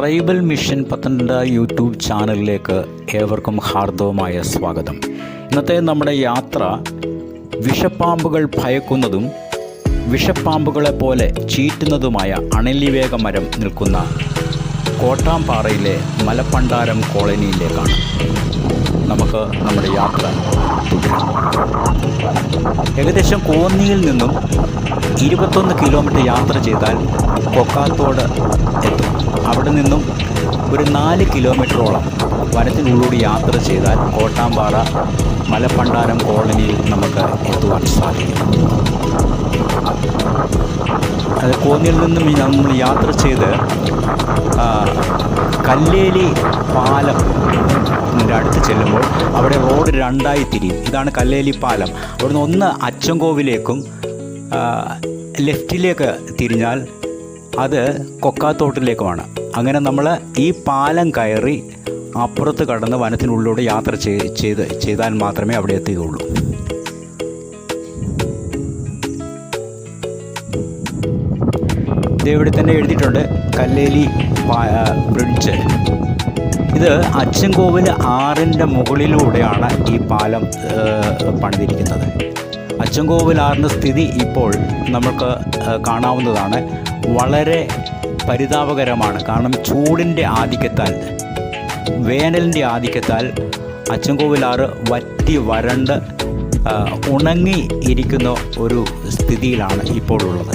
Tribal mission Pathanamthitta YouTube ചാനലിലേക്ക് ഏവർക്കും ഹാർദവമായ സ്വാഗതം. ഇന്നത്തെ നമ്മുടെ യാത്ര വിഷപ്പാമ്പുകൾ ഭയക്കുന്നതും വിഷപ്പാമ്പുകളെ പോലെ ചീറ്റുന്നതുമായ അണലിവേഗ മരം നിൽക്കുന്ന കോട്ടാംപാറയിലെ മലപ്പണ്ടാരം കോളനിയിലേക്കാണ് നമുക്ക് നമ്മുടെ യാത്ര ഏകദേശം കോന്നിയിൽ നിന്നും ഇരുപത്തൊന്ന് കിലോമീറ്റർ യാത്ര ചെയ്താൽ കൊക്കാത്തോട് എത്തും അവിടെ നിന്നും ഒരു നാല് കിലോമീറ്ററോളം വനത്തിനുള്ളിലൂടെ യാത്ര ചെയ്താൽ കോട്ടാമ്പാറ മലപ്പണ്ടാരം കോളനിയിൽ നമുക്ക് എത്തുവാൻ സാധിക്കും. അത് കോന്നിയിൽ നിന്നും നമ്മൾ യാത്ര ചെയ്ത് കല്ലേലി പാലം അടുത്ത് ചെല്ലുമ്പോൾ അവിടെ റോഡ് രണ്ടായി തിരിയും. ഇതാണ് കല്ലേലി പാലം. അവിടുന്ന് ഒന്ന് അച്ചൻകോവിലേക്കും ലെഫ്റ്റിലേക്ക് തിരിഞ്ഞാൽ അത് കൊക്കാത്തോട്ടിലേക്കുമാണ്. അങ്ങനെ നമ്മൾ ഈ പാലം കയറി അപ്പുറത്ത് കടന്ന് വനത്തിനുള്ളിലൂടെ യാത്ര ചെയ്ത് ചെയ്ത് ചെയ്താൽ മാത്രമേ അവിടെ എത്തുകയുള്ളൂ. ഇവിടെ തന്നെ എഴുതിയിട്ടുണ്ട് കല്ലേലി ബ്രിഡ്ജ്. ഇത് അച്ചൻകോവിൽ ആറിന്റെ മുകളിലൂടെയാണ് ഈ പാലം പണിതിരിക്കുന്നത്. അച്ചൻകോവിൽ ആറിന്റെ സ്ഥിതി ഇപ്പോൾ നമുക്ക് കാണാവുന്നതാണ്. വളരെ പരിതാപകരമാണ്. കാരണം ചൂടിന്റെ ആധിക്യത്താൽ വേനലിന്റെ ആധിക്യത്താൽ അച്ചൻകോവിലാറ് വറ്റി വരണ്ട് ഉണങ്ങി ഇരിക്കുന്ന ഒരു സ്ഥിതിയിലാണ് ഇപ്പോൾ ഉള്ളത്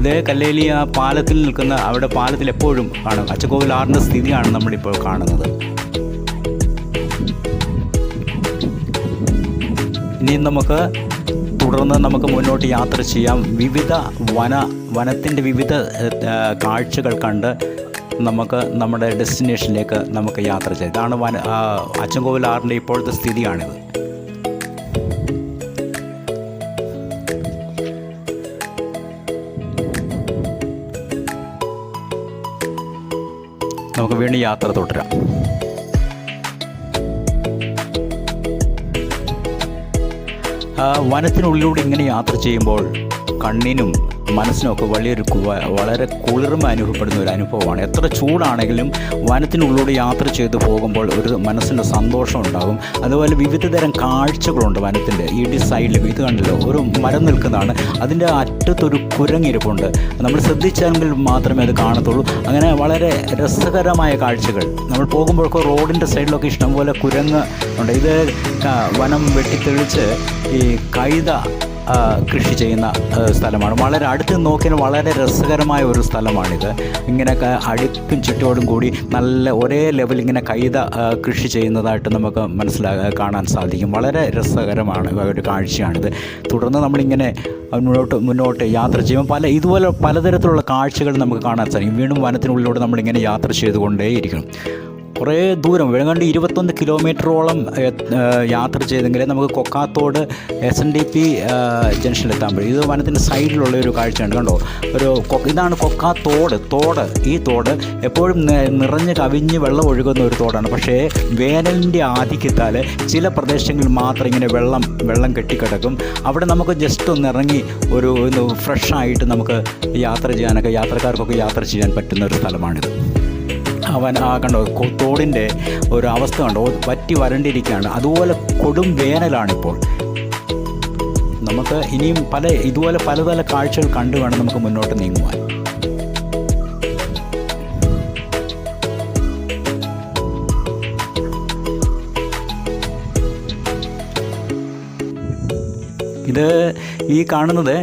ഇത് കല്ലേലി ആ പാലത്തിൽ നിൽക്കുന്ന അവിടെ പാലത്തിൽ എപ്പോഴും കാണും. അച്ചൻകോവിലാറിന്റെ സ്ഥിതിയാണ് നമ്മളിപ്പോൾ കാണുന്നത്. ഇനി നമുക്ക് തുടർന്ന് നമുക്ക് മുന്നോട്ട് യാത്ര ചെയ്യാം. വിവിധ വന വനത്തിന്റെ വിവിധ കാഴ്ചകൾ കണ്ട് നമുക്ക് നമ്മുടെ ഡെസ്റ്റിനേഷനിലേക്ക് നമുക്ക് യാത്ര ചെയ്യാം. ഇതാണ് വന അച്ചൻകോവിൽ ആറിന്റെ ഇപ്പോഴത്തെ സ്ഥിതിയാണിത്. നമുക്ക് വീണ്ടും യാത്ര തുടരാം. വനത്തിനുള്ളിലൂടെ ഇങ്ങനെ യാത്ര ചെയ്യുമ്പോൾ കണ്ണിനും മനസ്സിനുമൊക്കെ വലിയൊരു വളരെ കുളിർമ അനുഭവപ്പെടുന്ന ഒരു അനുഭവമാണ്. എത്ര ചൂടാണെങ്കിലും വനത്തിനുള്ളിലൂടെ യാത്ര ചെയ്ത് പോകുമ്പോൾ ഒരു മനസ്സിന്റെ സന്തോഷം ഉണ്ടാകും അതുപോലെ വിവിധ തരം കാഴ്ചകളുണ്ട് വനത്തിന്റെ. ഈ സൈഡിൽ ഇത് കണ്ടല്ലോ? ഒരു മരം നിൽക്കുന്നതാണ്. അതിന്റെ അറ്റത്തൊരു കുരങ്ങിരിപ്പുണ്ട്. നമ്മൾ ശ്രദ്ധിച്ചെങ്കിൽ മാത്രമേ അത് കാണത്തുള്ളൂ. അങ്ങനെ വളരെ രസകരമായ കാഴ്ചകൾ. നമ്മൾ പോകുമ്പോഴൊക്കെ റോഡിന്റെ സൈഡിലൊക്കെ ഇഷ്ടംപോലെ കുരങ്ങ് ഉണ്ട്. ഇത് വനം വെട്ടിത്തെളിച്ച് ഈ കൈത കൃഷി ചെയ്യുന്ന സ്ഥലമാണ്. വളരെ അടുത്ത് നോക്കിയാൽ വളരെ രസകരമായ ഒരു സ്ഥലമാണിത്. ഇങ്ങനെ അടുപ്പും ചുറ്റോടും കൂടി നല്ല ഒരേ ലെവൽ ഇങ്ങനെ കൈത കൃഷി ചെയ്യുന്നതായിട്ട് നമുക്ക് മനസ്സിലാ കാണാൻ സാധിക്കും. വളരെ രസകരമാണ് ഒരു കാഴ്ചയാണിത്. തുടർന്ന് നമ്മളിങ്ങനെ മുന്നോട്ട് മുന്നോട്ട് യാത്ര ചെയ്യുമ്പോൾ പല ഇതുപോലെ പലതരത്തിലുള്ള കാഴ്ചകൾ നമുക്ക് കാണാൻ സാധിക്കും. വീണ്ടും വനത്തിനുള്ളിലൂടെ നമ്മളിങ്ങനെ യാത്ര ചെയ്തുകൊണ്ടേയിരിക്കണം. കുറേ ദൂരം വേങ്ങാണ്ട് ഇരുപത്തൊന്ന് കിലോമീറ്ററോളം യാത്ര ചെയ്തെങ്കിലേ നമുക്ക് Kokkathode S N D P ജംഗ്ഷനിലെത്താൻ പറ്റും. ഇത് വനത്തിന്റെ സൈഡിലുള്ള ഒരു കാഴ്ചയാണ് കണ്ടോ? ഒരു ഇതാണ് കൊക്കാത്തോട് തോട്. ഈ തോട് എപ്പോഴും നിറഞ്ഞ് കവിഞ്ഞ് വെള്ളം ഒഴുകുന്ന ഒരു തോടാണ്. പക്ഷേ വേനലിന്റെ ആധിക്യത്താൽ ചില പ്രദേശങ്ങളിൽ മാത്രം ഇങ്ങനെ വെള്ളം വെള്ളം കെട്ടിക്കിടക്കും. അവിടെ നമുക്ക് ജസ്റ്റ് ഒന്ന് ഇറങ്ങി ഒരു ഫ്രഷായിട്ട് നമുക്ക് യാത്ര ചെയ്യാനൊക്കെ യാത്രക്കാർക്കൊക്കെ യാത്ര ചെയ്യാൻ പറ്റുന്ന ഒരു സ്ഥലമാണിത്. അവൻ ആ കണ്ടോ തോടിന്റെ ഒരു അവസ്ഥ കണ്ടോ വറ്റി വരണ്ടിരിക്കുകയാണ്. അതുപോലെ കൊടും വേനലാണിപ്പോൾ. നമുക്ക് ഇനിയും പല ഇതുപോലെ പല പല കാഴ്ചകൾ കണ്ടു വേണം നമുക്ക് മുന്നോട്ട് നീങ്ങുവാൻ. ഇത് ഈ കാണുന്നത്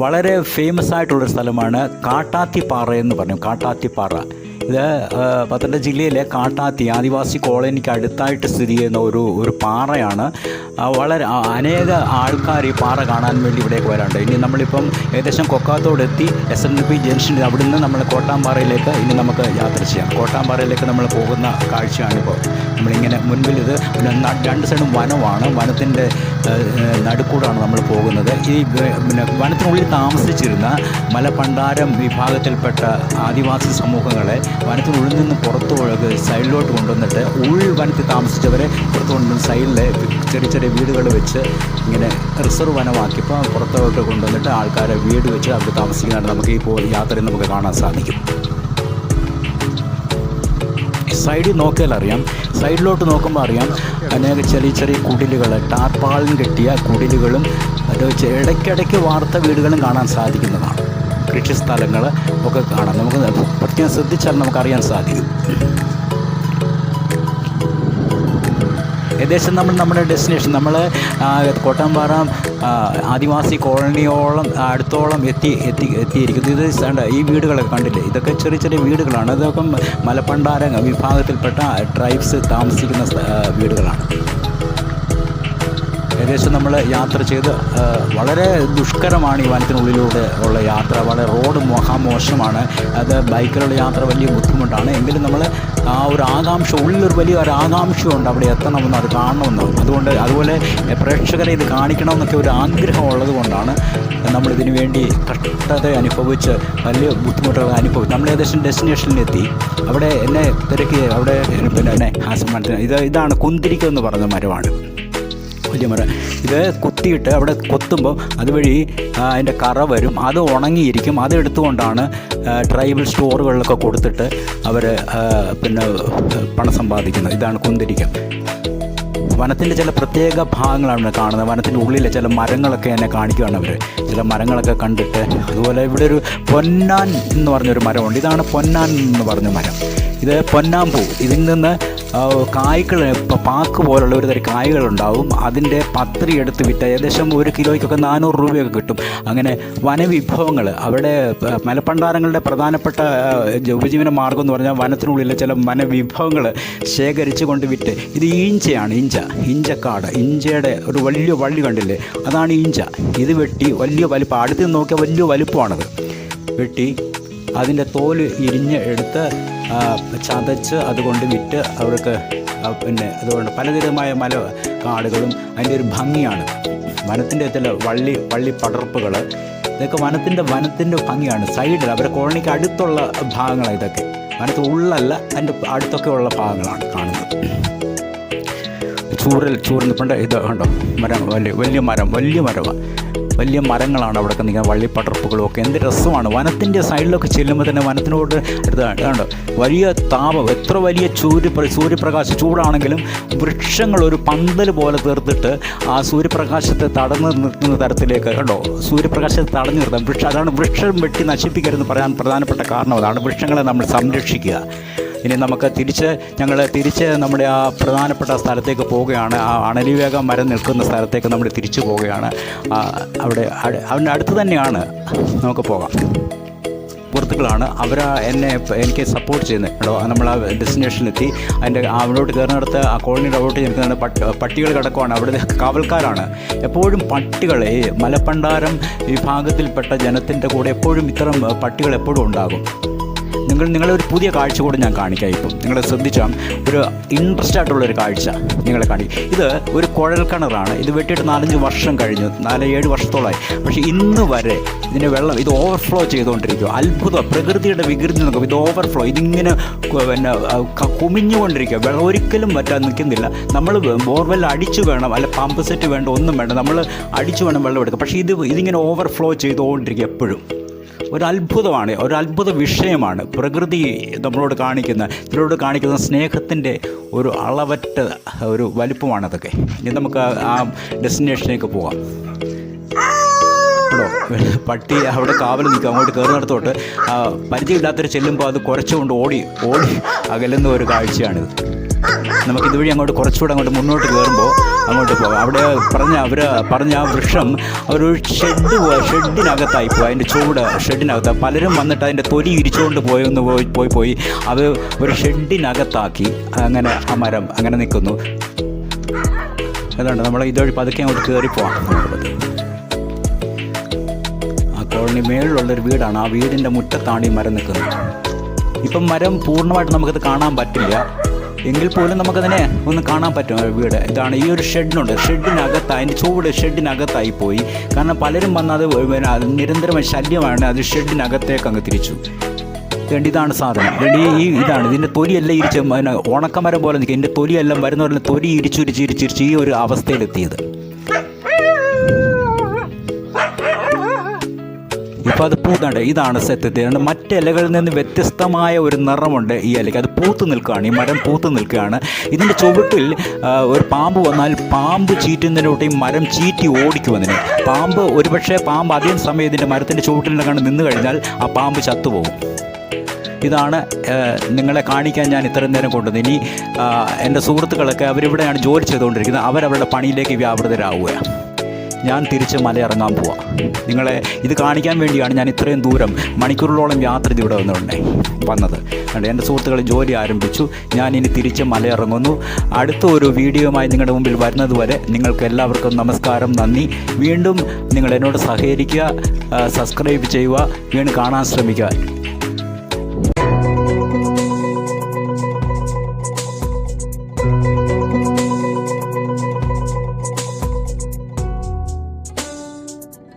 വളരെ ഫേമസ് ആയിട്ടുള്ളൊരു സ്ഥലമാണ് കാട്ടാത്തിപ്പാറ എന്ന് പറഞ്ഞു. കാട്ടാത്തിപ്പാറ. ഇത് പത്തനംതിട്ട ജില്ലയിലെ കാട്ടാത്തി ആദിവാസി കോളനിക്ക് അടുത്തായിട്ട് സ്ഥിതി ചെയ്യുന്ന ഒരു ഒരു പാറയാണ്. വളരെ അനേക ആൾക്കാർ ഈ പാറ കാണാൻ വേണ്ടി ഇവിടേക്ക് വരാറുണ്ട്. ഇനി നമ്മളിപ്പം ഏകദേശം കൊക്കാത്തോട് എത്തി എസ് എൻ പി ജംഗ്ഷനിൽ അവിടുന്ന് നമ്മൾ കോട്ടാമ്പാറയിലേക്ക് ഇനി നമുക്ക് യാത്ര ചെയ്യാം. കോട്ടാമ്പാറയിലേക്ക് നമ്മൾ പോകുന്ന കാഴ്ചയാണിപ്പോൾ നമ്മളിങ്ങനെ മുൻപിൽ ഇത്. രണ്ട് സൈഡും വനമാണ്. വനത്തിന്റെ നടുക്കൂടാണ് നമ്മൾ പോകുന്നത്. ഈ പിന്നെ വനത്തിനുള്ളിൽ താമസിച്ചിരുന്ന മലപ്പണ്ടാരം വിഭാഗത്തിൽപ്പെട്ട ആദിവാസി സമൂഹങ്ങളെ വനത്തിനുള്ളിൽ നിന്ന് പുറത്തു സൈഡിലോട്ട് കൊണ്ടുവന്നിട്ട് ഉള്ളിൽ വനത്തിൽ താമസിച്ചവരെ പുറത്തു കൊണ്ടുവന്ന് സൈഡിലെ ചെറിയ ചെറിയ വീടുകൾ വെച്ച് ഇങ്ങനെ റിസർവ് വനമാക്കിയപ്പോൾ പുറത്തോട്ട് കൊണ്ടുവന്നിട്ട് ആൾക്കാരെ വീട് വെച്ച് അവിടെ താമസിക്കുന്നതാണ് നമുക്ക് ഈ പോയി യാത്രയിൽ നമുക്ക് കാണാൻ സാധിക്കും. സൈഡിൽ നോക്കിയാൽ അറിയാം. സൈഡിലോട്ട് നോക്കുമ്പോൾ അറിയാം. അനേക ചെറിയ ചെറിയ കുടിലുകൾ ടാർപ്പാളും കെട്ടിയ കുടിലുകളും അത് ഇടയ്ക്കിടയ്ക്ക് വാർത്ത വീടുകളും കാണാൻ സാധിക്കുന്നതാണ്. കൃഷിസ്ഥലങ്ങൾ ഒക്കെ കാണാം. നമുക്ക് പ്രത്യേകം ശ്രദ്ധിച്ചാൽ നമുക്കറിയാൻ സാധിക്കും. ഏകദേശം നമ്മൾ നമ്മുടെ ഡെസ്റ്റിനേഷൻ നമ്മൾ കോട്ടമ്പാറ ആദിവാസി കോളനിയോളം അടുത്തോളം എത്തി എത്തി എത്തിയിരിക്കുന്നു. ഇത് ഈ വീടുകളൊക്കെ കണ്ടില്ലേ? ഇതൊക്കെ ചെറിയ ചെറിയ വീടുകളാണ്. ഇതൊക്കെ മലപ്പണ്ടാര വിഭാഗത്തിൽപ്പെട്ട ട്രൈബ്സ് താമസിക്കുന്ന വീടുകളാണ്. ഏകദേശം നമ്മൾ യാത്ര ചെയ്ത് വളരെ ദുഷ്കരമാണ് ഈ വനത്തിനുള്ളിലൂടെ ഉള്ള യാത്ര. വളരെ റോഡ് മഹാമോശമാണ് അത് ബൈക്കിലുള്ള യാത്ര വലിയ ബുദ്ധിമുട്ടാണ്. എങ്കിലും നമ്മൾ ആ ഒരു ആകാംക്ഷ ഉള്ളിലൊരു വലിയ ഒരു ആകാംക്ഷയുണ്ട്. അവിടെ എത്തണമെന്ന് അത് കാണണമെന്ന്. അതുകൊണ്ട് അതുപോലെ പ്രേക്ഷകരെ ഇത് കാണിക്കണമെന്നൊക്കെ ഒരു ആഗ്രഹം ഉള്ളത് കൊണ്ടാണ് നമ്മളിതിനു വേണ്ടി കഷ്ടത അനുഭവിച്ച് വലിയ ബുദ്ധിമുട്ടുകൾ അനുഭവിച്ചു നമ്മൾ ഏകദേശം ഡെസ്റ്റിനേഷനിലെത്തി. അവിടെ എന്നെ തിരക്കി അവിടെ പിന്നെ ഇത് ഇതാണ് കുന്തിരിക്കം എന്ന് പറഞ്ഞ മരമാണ്. വലിയ ഇത് കുത്തിയിട്ട് അവിടെ കൊത്തുമ്പോൾ അതുവഴി അതിന്റെ കറ വരും. അത് ഉണങ്ങിയിരിക്കും. അതെടുത്തുകൊണ്ടാണ് ട്രൈബൽ സ്റ്റോറുകളിലൊക്കെ കൊടുത്തിട്ട് അവർ പിന്നെ പണം സമ്പാദിക്കുന്നത്. ഇതാണ് കുന്തിരിക്ക. വനത്തിന്റെ ചില പ്രത്യേക ഭാഗങ്ങളാണ് കാണുന്നത്. വനത്തിന്റെ ഉള്ളിലെ ചില മരങ്ങളൊക്കെ എന്നെ കാണിക്കുകയാണ് അവർ ചില മരങ്ങളൊക്കെ കണ്ടിട്ട് അതുപോലെ ഇവിടെ ഒരു പൊന്നാൻ എന്ന് പറഞ്ഞൊരു മരമുണ്ട്. ഇതാണ് പൊന്നാൻ എന്ന് പറഞ്ഞ മരം. ഇത് പൊന്നാമ്പൂ. ഇതിൽ നിന്ന് കായ്കൾ പാക്ക് പോലുള്ള ഒരു തരം കായ്കളുണ്ടാവും. അതിന്റെ പത്രി എടുത്ത് വിറ്റാൽ ഏകദേശം ഒരു കിലോയ്ക്കൊക്കെ നാനൂറ് രൂപയൊക്കെ കിട്ടും. അങ്ങനെ വനവിഭവങ്ങൾ അവിടെ മലപ്പണ്ടാരങ്ങളുടെ പ്രധാനപ്പെട്ട ഉപജീവന മാർഗം എന്ന് പറഞ്ഞാൽ വനത്തിനുള്ളിലെ ചില വനവിഭവങ്ങൾ ശേഖരിച്ചു കൊണ്ട് വിറ്റ്. ഇത് ഈഞ്ചയാണ് ഇഞ്ച ഇഞ്ചക്കാട് ഇഞ്ചയുടെ ഒരു വലിയ വള്ളി കണ്ടില്ലേ? അതാണ് ഇഞ്ച ഇത് വെട്ടി വലിയ വലിപ്പം അടുത്ത് നോക്കിയാൽ വലിയ വലിപ്പമാണത്. വെട്ടി അതിന്റെ തോൽ ഇരിഞ്ഞ് എടുത്ത് ചതച്ച് അതുകൊണ്ട് വിറ്റ് അവർക്ക് പിന്നെ അതുകൊണ്ട് പലതരമായ മല കാടുകളും അതിന്റെ ഒരു ഭംഗിയാണ്. വനത്തിന്റെ ചില വള്ളി വള്ളി പടർപ്പുകൾ ഇതൊക്കെ വനത്തിന്റെ വനത്തിന്റെ ഭംഗിയാണ്. സൈഡിൽ അവരുടെ കോളനിക്ക് അടുത്തുള്ള ഭാഗങ്ങളാണ് ഇതൊക്കെ. വനത്തിൽ ഉള്ളല്ല അതിന്റെ അടുത്തൊക്കെ ഉള്ള ഭാഗങ്ങളാണ് കാണുന്നത്. ചൂരൽ ചൂരൽ പണ്ട് ഇത് കണ്ടോ? മരം വലിയ വലിയ മരം വലിയ മരമാണ് വലിയ മരങ്ങളാണ് അവിടെ നിൽക്കുന്നത്. വള്ളിപ്പടർപ്പുകളും ഒക്കെ എന്ത് രസമാണ്. വനത്തിന്റെ സൈഡിലൊക്കെ ചെല്ലുമ്പോൾ തന്നെ വനത്തിനോട് അടുത്ത് കണ്ടോ? വലിയ താപം. എത്ര വലിയ സൂര്യ സൂര്യപ്രകാശ ചൂടാണെങ്കിലും വൃക്ഷങ്ങൾ ഒരു പന്തൽ പോലെ തീർത്തിട്ട് ആ സൂര്യപ്രകാശത്തെ തടഞ്ഞു നിർത്തുന്ന തരത്തിലേക്ക് കണ്ടോ? സൂര്യപ്രകാശത്തെ തടഞ്ഞു നിർത്താം വൃക്ഷം അതാണ് വൃക്ഷം വെട്ടി നശിപ്പിക്കരുതെന്ന് പറയാൻ പ്രധാനപ്പെട്ട കാരണം അതാണ്. വൃക്ഷങ്ങളെ നമ്മൾ സംരക്ഷിക്കുക. ഇനി നമുക്ക് തിരിച്ച് ഞങ്ങൾ തിരിച്ച് നമ്മുടെ ആ പ്രധാനപ്പെട്ട സ്ഥലത്തേക്ക് പോവുകയാണ്. ആ അണലിവേഗം മരം നിൽക്കുന്ന സ്ഥലത്തേക്ക് നമ്മൾ തിരിച്ചു പോവുകയാണ്. അവിടെ അവന്റെ അടുത്ത് തന്നെയാണ്. നമുക്ക് പോകാം. സുഹൃത്തുക്കളാണ്. അവർ എന്നെ എനിക്ക് സപ്പോർട്ട് ചെയ്യുന്നത്. കേട്ടോ നമ്മൾ ആ ഡെസ്റ്റിനേഷനിലെത്തി അതിന്റെ അവിടോട്ട് കയറുന്നിടത്ത് ആ കോളനിയുടെ അവിടോട്ട് നിൽക്കുന്ന പട്ട് പട്ടികൾ കിടക്കുവാണ്. അവിടുത്തെ കാവൽക്കാരാണ്. എപ്പോഴും പട്ടികൾ ഈ മലപ്പണ്ടാരം വിഭാഗത്തിൽപ്പെട്ട ജനത്തിന്റെ കൂടെ എപ്പോഴും ഇത്തരം പട്ടികൾ എപ്പോഴും ഉണ്ടാകും. നിങ്ങൾ നിങ്ങളെ ഒരു പുതിയ കാഴ്ച കൂടെ ഞാൻ കാണിക്കാം ഇപ്പം. നിങ്ങൾ ശ്രദ്ധിച്ചാൽ ഒരു ഇൻട്രസ്റ്റ് ആയിട്ടുള്ള ഒരു കാഴ്ച നിങ്ങളെ കാണിക്കും ഇത് ഒരു കുഴൽ കിണറാണ്. ഇത് വെട്ടിയിട്ട് നാലഞ്ച് വർഷം കഴിഞ്ഞു. നാല് ഏഴ് വർഷത്തോളമായി പക്ഷേ ഇന്ന് വരെ ഇതിന്റെ വെള്ളം ഇത് ഓവർഫ്ലോ ചെയ്തുകൊണ്ടിരിക്കും അത്ഭുതം. പ്രകൃതിയുടെ വികൃതി നോക്കും ഇത് ഓവർഫ്ലോ ഇതിങ്ങനെ പിന്നെ കുമിഞ്ഞുകൊണ്ടിരിക്കുക. വെള്ളം ഒരിക്കലും വറ്റാൻ നിൽക്കുന്നില്ല. നമ്മൾ ബോർവെൽ അടിച്ചു വേണം. അല്ല പമ്പ് സെറ്റ് വേണ്ട ഒന്നും വേണ്ട. നമ്മൾ അടിച്ചു വേണം വെള്ളം എടുക്കുക പക്ഷേ ഇത് ഇതിങ്ങനെ ഓവർഫ്ലോ ചെയ്തുകൊണ്ടിരിക്കുക എപ്പോഴും. ഒരു അത്ഭുതമാണ് ഒരു അത്ഭുത വിഷയമാണ് പ്രകൃതി നമ്മളോട് കാണിക്കുന്ന ഇതിനോട് കാണിക്കുന്ന സ്നേഹത്തിന്റെ ഒരു അളവറ്റ ഒരു വലിപ്പമാണതൊക്കെ ഇനി നമുക്ക് ആ- ഡെസ്റ്റിനേഷനിലേക്ക് പോകാം പട്ടി അവിടെ കാവൽ നിൽക്കും അങ്ങോട്ട് കയറുന്നിടത്തോട്ട് പരിചയമില്ലാത്തൊരു ചെല്ലുമ്പോൾ അത് കുറച്ചുകൊണ്ട് ഓടി ഓടി അകലുന്ന ഒരു കാഴ്ചയാണിത്. നമുക്ക് ഇതുവഴി അങ്ങോട്ട് കുറച്ചുകൂടെ അങ്ങോട്ട് മുന്നോട്ട് കയറുമ്പോൾ അങ്ങോട്ട് പോകാം. അവിടെ പറഞ്ഞ അവർ പറഞ്ഞ ആ വൃക്ഷം അവരൊരു ഷെഡ് ഷെഡിനകത്തായി പോയി. അതിന്റെ ചൂട് ഷെഡിനകത്ത് പലരും വന്നിട്ട് അതിന്റെ തൊലി ഇരിച്ചുകൊണ്ട് പോയെന്ന് പോയി പോയി പോയി. അത് ഒരു ഷെഡിനകത്താക്കി അങ്ങനെ ആ മരം അങ്ങനെ നിൽക്കുന്നു. അതുകൊണ്ട് നമ്മൾ ഇതുവഴി പതുക്കെ അങ്ങോട്ട് കയറി പോകാം ആ കോളനി മേളിലുള്ളൊരു വീടാണ്. ആ വീടിന്റെ മുറ്റത്താണ് ഈ മരം നിൽക്കുന്നത്. ഇപ്പം മരം പൂർണമായിട്ട് നമുക്കത് കാണാൻ പറ്റില്ല. എങ്കിൽ പോലും നമുക്കതിനെ ഒന്ന് കാണാൻ പറ്റും വീട്. ഇതാണ് ഈ ഒരു ഷെഡിനുണ്ട്. ഷെഡിനകത്ത് അതിന്റെ ചൂട് ഷെഡിനകത്തായി പോയി. കാരണം പലരും വന്ന് അത് നിരന്തരമായ ശല്യമാണ് അത് ഷെഡിനകത്തേക്ക് അങ്ങ് തിരിച്ചു. വേണ്ടി ഇതാണ് സാധനം? വേണ്ടി ഈ ഇതാണ്. ഇതിന്റെ തൊലിയെല്ലാം ഇരിച്ച് പിന്നെ ഉണക്കമരം പോലെ നിൽക്കും ഇതിന്റെ തൊലിയെല്ലാം വരുന്ന പോലെ തൊലി ഇരിച്ചുരിച്ച് ഇരിച്ചിരിച്ച് ഈ ഒരു അവസ്ഥയിലെത്തിയത്. ഇപ്പോൾ അത് പൂത്തുണ്ട് ഇതാണ് സത്യത്തിൽ മറ്റ് ഇലകളിൽ നിന്ന് വ്യത്യസ്തമായ ഒരു നിറമുണ്ട് ഈ ഇലയ്ക്ക്. അത് പൂത്ത് നിൽക്കുകയാണ്. ഈ മരം പൂത്ത് നിൽക്കുകയാണ്. ഇതിന്റെ ചുവട്ടിൽ ഒരു പാമ്പ് വന്നാൽ പാമ്പ് ചീറ്റുന്നതിനോട്ട് മരം ചീറ്റി ഓടിക്കും പാമ്പ് ഒരുപക്ഷെ പാമ്പ് അധികം സമയം ഇതിന്റെ മരത്തിന്റെ ചുവട്ടിലൊക്കെ നിന്ന് കഴിഞ്ഞാൽ ആ പാമ്പ് ചത്തുപോകും. ഇതാണ് നിങ്ങളെ കാണിക്കാൻ ഞാൻ ഇത്രയും നേരം കൊണ്ടുവന്നത് ഇനി എന്റെ സുഹൃത്തുക്കളൊക്കെ അവരിവിടെയാണ് ജോലി ചെയ്തുകൊണ്ടിരിക്കുന്നത്. അവരവരുടെ പണിയിലേക്ക് വ്യാപൃതരാവുകയാണ്. ഞാൻ തിരിച്ച് മലയിറങ്ങാൻ പോവാം. നിങ്ങളെ ഇത് കാണിക്കാൻ വേണ്ടിയാണ് ഞാൻ ഇത്രയും ദൂരം മണിക്കൂറുകളോളം യാത്ര ഇത് ഇവിടെ വന്നിട്ടുണ്ടേ വന്നത്. അതുകൊണ്ട് എന്റെ സുഹൃത്തുക്കൾ ജോലി ആരംഭിച്ചു. ഞാൻ ഇനി തിരിച്ച് മലയിറങ്ങുന്നു. അടുത്ത ഒരു വീഡിയോയുമായി നിങ്ങളുടെ മുമ്പിൽ വരുന്നതുവരെ നിങ്ങൾക്ക് എല്ലാവർക്കും നമസ്കാരം നന്ദി. വീണ്ടും നിങ്ങൾ എന്നോട് സഹകരിക്കുക സബ്സ്ക്രൈബ് ചെയ്യുക വീണ്ടും കാണാൻ ശ്രമിക്കുക.